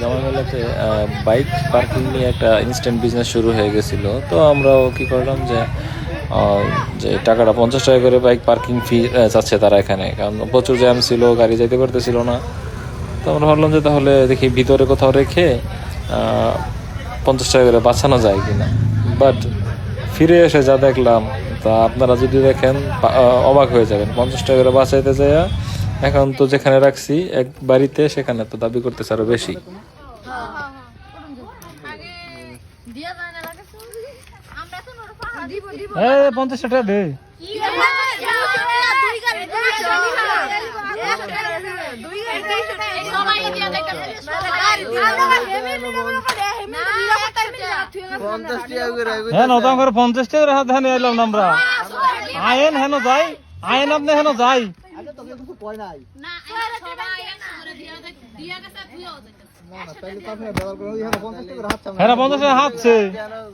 জামাইমেলাতে bike parking নিয়ে একটা instant business শুরু হয়ে গেছিল। তো আমরাও কি করলাম যে যে টাকাটা পঞ্চাশ টাকা করে বাইক পার্কিং ফি চাচ্ছে তারা এখানে। কারণ প্রচুর জ্যাম ছিল, গাড়ি যেতে পারতেছিল না। তো আমরা ভাবলাম যে তাহলে দেখি ভিতরে কোথাও রেখে পঞ্চাশ টাকা করে বাঁচানো যায় কিনা। বাট ফিরে এসে যা দেখলাম, তা আপনারা যদি দেখেন অবাক হয়ে যাবেন। পঞ্চাশ টাকা করে বাঁচাইতে যায় এখন তো যেখানে রাখছি, এক বাড়িতে সেখানে তো দাবি করতেছে আরও বেশি। পঞ্চাশ টাকা দে। হ্যাঁ নতুন পঞ্চাশ টাকা আয়েন হেন যাই, আয়েন আপনি হেন যাই। হ্যাঁ পঞ্চাশ টাকা হাতছে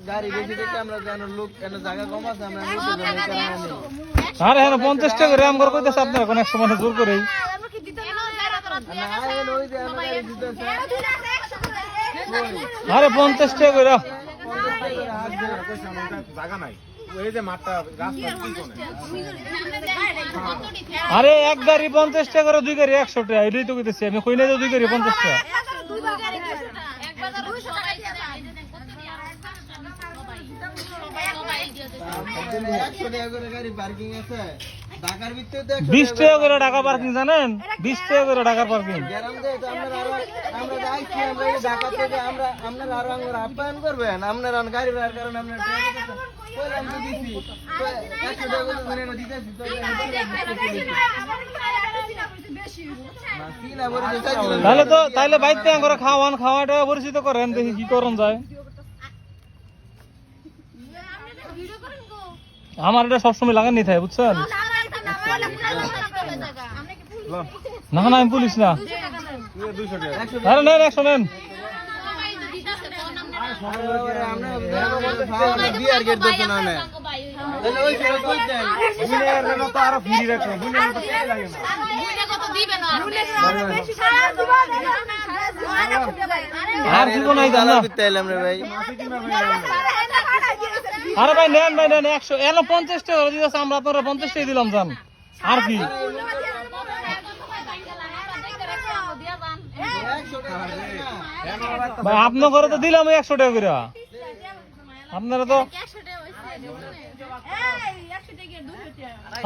গাড়ি বেশি দেখে আমরা কেন লোক কেন জায়গা কম আছে আমরা আরে হ্যাঁ টাকা করে কইতেছে আপনার মানে জোর করে আরে পঞ্চাশ টাকা করে জায়গা নাই এই যে মাঠটা রাস্তা আরে এক গাড়ি পঞ্চাশ টাকা করে দুই গাড়ি একশো টাকা এটাই তো কইতেছি আমি। কই না যে দুই গাড়ি পঞ্চাশ টাকা? একশো টাকা করে গাড়ি পার্কিং আছে? বিশ টাকা করে টাকা পার্কিং জানেন? বিশ টাকা করে পার্কিং ঢাকা থেকে না না চাইছিলাম তাহলে তো তাহলে বাইতে করে খাওয়ান খাওয়াটা পরিচিত করেন দেখি কি করন যায়। আমার এটা সবসময় লাগান নিতে হয় বুঝছেন না না, আমি পুলিশ না। আরে, নেন, একশো নেন। আরও ভাই, নেন ভাই, নেন, একশো। এলো পঞ্চাশ টাকা দিতেছে আমরা আপনারা পঞ্চাশ টাকা দিলাম, জান। আর কি? না ভাই আপনার ঘরে তো দিলাম একশো টাকা করে। আপনারা তো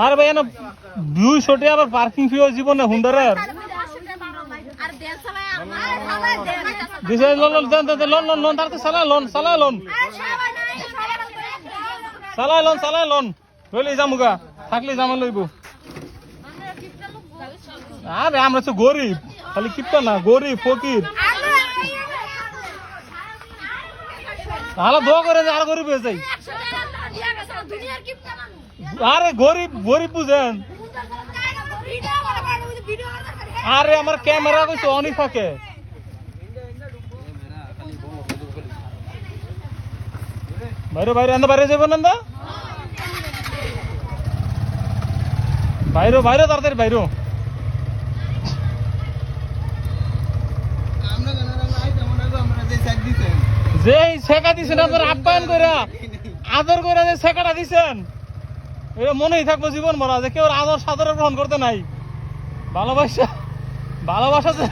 আরে ভাই এনে দুইশো টাকা আবার পার্কিং ফি জীবনে হুন্ডারের। দিছে লোন লোন দেন দেন লোন লোন লোন তার তো চালাই লোন চালাই লোন চালাই লোন চালাই লোন লইলে যামুগা থাকলে জামা লইব। আরে, আমরা তো গরিব। খালি কিপটা না, গরিব, ফকির। তাহলে দোয়া করে আর গরিব হয়ে যাই। আরে, গরিব গরিব বুঝেন। আরে, আমার ক্যামেরা কইছে অনেক থাকে। বাইরে বাইরে আন্দা বাইরে যাবেন আন্দা বাইরে বাইরে, তাড়াতাড়ি বাইরে আমরা কেন আমরা আইতাম না যে সাইড দিছেন যে শেখা দিছেন আপনার আপ্যায়ন করে আদর করে যে শেখাটা দিছেন এটা মনেই থাকব জীবন মরা যে কেউ আদর সাদরে গ্রহণ করতে নাই ভালোবাসা ভালোবাসা যে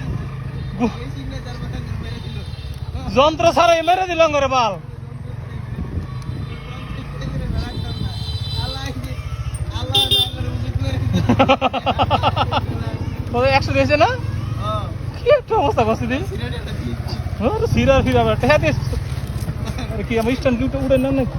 যন্ত্র ছাড়াই মেরে দিল করে বাল একশো দিয়েছে না হ্যাঁ কি একটা অবস্থা করছি একটা ঠিক সিরার ফিরা দিয়েছে আরে কি আমি স্ট্যান্ড নেন নাকি?